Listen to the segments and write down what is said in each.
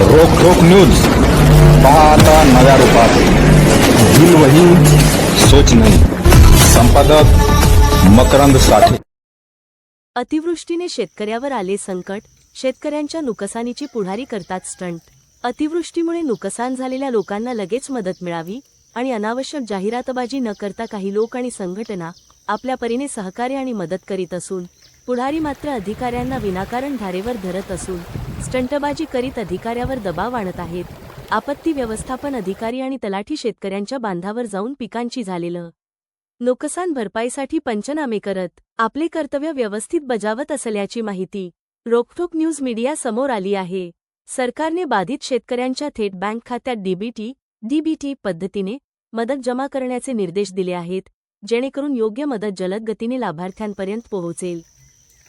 रोख रोख न्यूज. पाहता नव्या रूपात. दिल वही सोच नाही. संपादक मकरंद साठे. अतिवृष्टीने शेतकऱ्यावर आले संकट शेतकऱ्यांच्या नुकसानीची पुढारी करतात स्टंट अतिवृष्टीमुळे नुकसान झालेल्या लोकांना लगेच मदत मिळावी आणि अनावश्यक जाहिरातबाजी न करता काही लोक आणि संघटना आपल्या परीने सहकार्य आणि मदत करीत असून पुढारी मात्र अधिकाऱ्यांना विनाकारण धारेवर धरत असून स्टंटबाजी करीत अधिकाऱ्यावर दबाव आणत आहेत. आपत्ती व्यवस्थापन अधिकारी आणि तलाठी शेतकऱ्यांच्या बांधावर जाऊन पिकांची झालेलं नुकसान भरपाईसाठी पंचनामे करत आपले कर्तव्य व्यवस्थित बजावत असल्याची माहिती रोखोक न्यूज मीडिया समोर आली आहे. सरकारने बाधित शेतकऱ्यांच्या थेट बँक खात्यात डीबीटी डीबीटी पद्धतीने मदत जमा करण्याचे निर्देश दिले आहेत जेणेकरून योग्य मदत जलद गतीने लाभार्थ्यांपर्यंत पोहोचेल.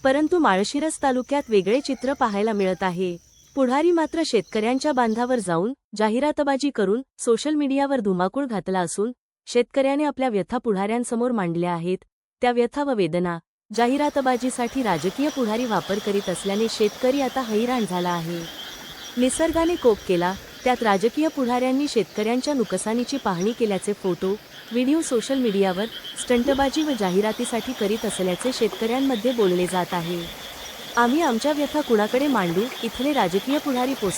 परंतु माळशिरस तालुक्यात वेगळे चित्र पाहायला मिळत आहे. पुढारी मात्र शेतकऱ्यांच्या बांधावर जाऊन जाहिरातबाजी करून सोशल मीडियावर धुमाकूळ घातला असून शेतकऱ्याने आपल्या व्यथा पुढाऱ्यांसमोर मांडल्या आहेत. त्या व्यथा व वेदना जाहिरातबाजीसाठी राजकीय पुढारी वापर करीत असल्याने शेतकरी आता हैराण झाला आहे. निसर्गाने कोप केला त्यात राजकीय पुढाऱ्यांनी शेतकऱ्यांच्या नुकसानीची पाहणी केल्याचे फोटो व्हिडिओ सोशल मीडियावर स्टंटबाजी व जाहिरातीसाठी करीत असल्याचे शेतकऱ्यांमध्ये बोलले जात आहे. आम्ही आमच्या व्यथा कुणाकडे मांडू? इथले राजकीय पुढारी पोच